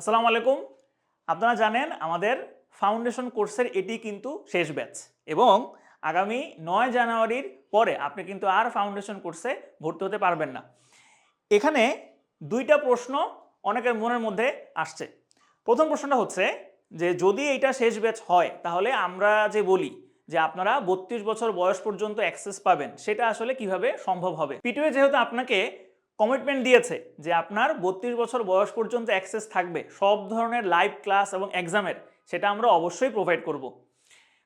আসসালামু আলাইকুম। আপনারা জানেন আমাদের ফাউন্ডেশন কোর্সের এটি কিন্তু শেষ ব্যাচ এবং আগামী নয় জানুয়ারির পরে আপনি কিন্তু আর ফাউন্ডেশন কোর্সে ভর্তি হতে পারবেন না। এখানে দুইটা প্রশ্ন অনেকের মনের মধ্যে আসছে। প্রথম প্রশ্নটা হচ্ছে যে যদি এইটা শেষ ব্যাচ হয়, তাহলে আমরা যে বলি যে আপনারা বত্রিশ বছর বয়স পর্যন্ত অ্যাক্সেস পাবেন, সেটা আসলে কীভাবে সম্ভব হবে? পিটিও যেহেতু আপনাকে কমিটমেন্ট দিয়েছে যে আপনার বত্রিশ বছর বয়স পর্যন্ত অ্যাক্সেস থাকবে। সব ধরনের লাইভ ক্লাস এবং এক্সামের সেটা আমরা অবশ্যই প্রোভাইড করব।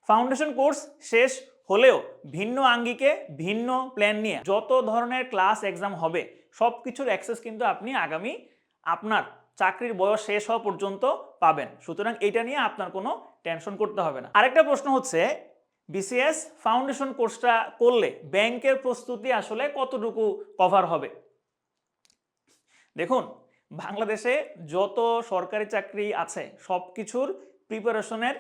ফাউন্ডেশন কোর্স শেষ হলেও ভিন্ন আঙ্গিকে ভিন্ন প্ল্যান নিয়ে যত ধরনের ক্লাস এক্সাম হবে সব কিছুর অ্যাক্সেস কিন্তু আপনি আগামী আপনার চাকরির বয়স শেষ হওয়া পর্যন্ত পাবেন। সুতরাং এটা নিয়ে আপনার কোনো টেনশন করতে হবে না। আরেকটা প্রশ্ন হচ্ছে বিসিএস ফাউন্ডেশন কোর্সটা করলে ব্যাংকের প্রস্তুতি আসলে কতটুকু কভার হবে? দেখুন, বাংলাদেশে যত সরকারি চাকরি আছে সব কিছুর প্রিপারেশনের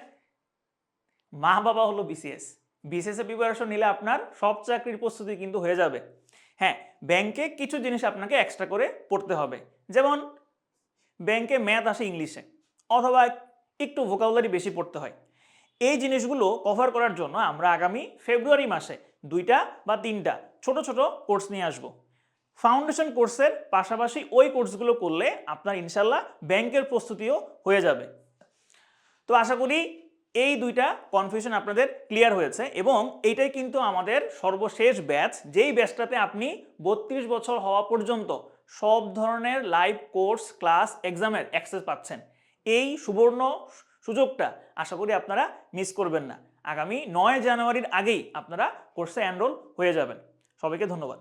মা বাবা হলো বিসিএস বিসিএস প্রিপারেশন নিলে আপনার সব চাকরির প্রস্তুতি কিন্তু হয়ে যাবে। হ্যাঁ ব্যাংকে কিছু জিনিস আপনাকে এক্সট্রা করে পড়তে হবে। যেমন ব্যাংকে ম্যাথ আসে ইংলিশে অথবা একটু ভোকাবুলারি বেশি পড়তে হয়। এই জিনিসগুলো কভার করার জন্য আমরা আগামী ফেব্রুয়ারি মাসে দুইটা বা তিনটা ছোট ছোট কোর্স নিয়ে আসব। ফাউন্ডেশন কোর্সের পাশাপাশি ওই কোর্সগুলো করলে আপনার ইনশাল্লাহ ব্যাংকের প্রস্তুতিও হয়ে যাবে। তো আশা করি এই দুইটা কনফিউশন আপনাদের ক্লিয়ার হয়েছে এবং এইটাই কিন্তু আমাদের সর্বশেষ ব্যাচ যেই ব্যাচটাতে আপনি বত্রিশ বছর হওয়া পর্যন্ত সব ধরনের লাইভ কোর্স ক্লাস এক্সামের অ্যাক্সেস পাচ্ছেন। এই সুবর্ণ সুযোগটা আশা করি আপনারা মিস করবেন না। আগামী নয় জানুয়ারির আগেই আপনারা কোর্সে এনরোল হয়ে যাবেন। সবাইকে ধন্যবাদ।